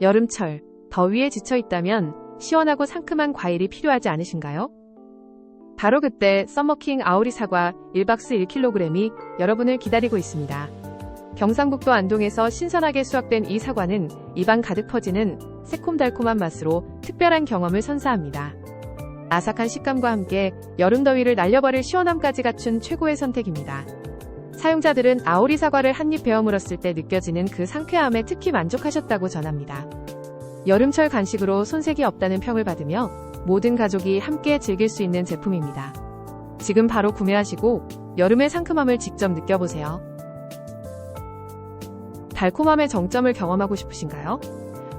여름철, 더위에 지쳐 있다면 시원하고 상큼한 과일이 필요하지 않으신가요? 바로 그때 썸머킹 아오리 사과 1박스 1kg이 여러분을 기다리고 있습니다. 경상북도 안동에서 신선하게 수확된 이 사과는 입안 가득 퍼지는 새콤달콤한 맛으로 특별한 경험을 선사합니다. 아삭한 식감과 함께 여름 더위를 날려버릴 시원함까지 갖춘 최고의 선택입니다. 사용자들은 아오리 사과를 한 입 베어 물었을 때 느껴지는 그 상쾌함에 특히 만족하셨다고 전합니다. 여름철 간식으로 손색이 없다는 평을 받으며 모든 가족이 함께 즐길 수 있는 제품입니다. 지금 바로 구매하시고 여름의 상큼함을 직접 느껴보세요. 달콤함의 정점을 경험하고 싶으신가요?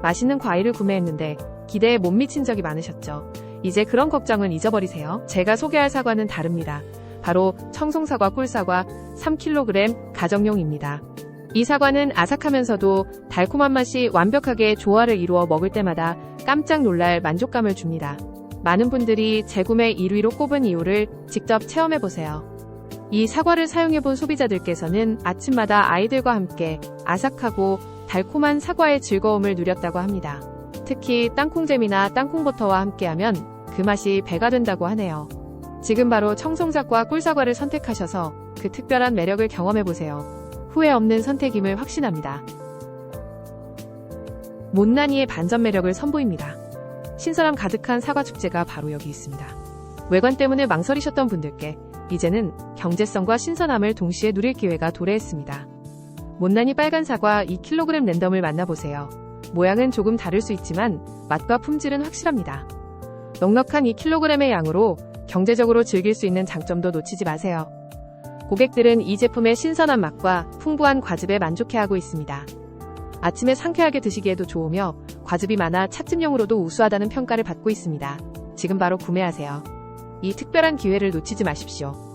맛있는 과일을 구매했는데 기대에 못 미친 적이 많으셨죠? 이제 그런 걱정은 잊어버리세요. 제가 소개할 사과는 다릅니다. 바로 청송사과 꿀사과 3kg 가정용입니다. 이 사과는 아삭하면서도 달콤한 맛이 완벽하게 조화를 이루어 먹을 때마다 깜짝 놀랄 만족감을 줍니다. 많은 분들이 재구매 1위로 꼽은 이유를 직접 체험해보세요. 이 사과를 사용해본 소비자들께서는 아침마다 아이들과 함께 아삭하고 달콤한 사과의 즐거움을 누렸다고 합니다. 특히 땅콩잼이나 땅콩버터와 함께하면 그 맛이 배가 된다고 하네요. 지금 바로 청송사과 꿀사과를 선택하셔서 그 특별한 매력을 경험해보세요. 후회 없는 선택임을 확신합니다. 못난이의 반전 매력을 선보입니다. 신선함 가득한 사과 축제가 바로 여기 있습니다. 외관 때문에 망설이셨던 분들께 이제는 경제성과 신선함을 동시에 누릴 기회가 도래했습니다. 못난이 빨간 사과 2kg 랜덤을 만나보세요. 모양은 조금 다를 수 있지만 맛과 품질은 확실합니다. 넉넉한 2kg의 양으로 경제적으로 즐길 수 있는 장점도 놓치지 마세요. 고객들은 이 제품의 신선한 맛과 풍부한 과즙에 만족해하고 있습니다. 아침에 상쾌하게 드시기에도 좋으며 과즙이 많아 찻집용으로도 우수하다는 평가를 받고 있습니다. 지금 바로 구매하세요. 이 특별한 기회를 놓치지 마십시오.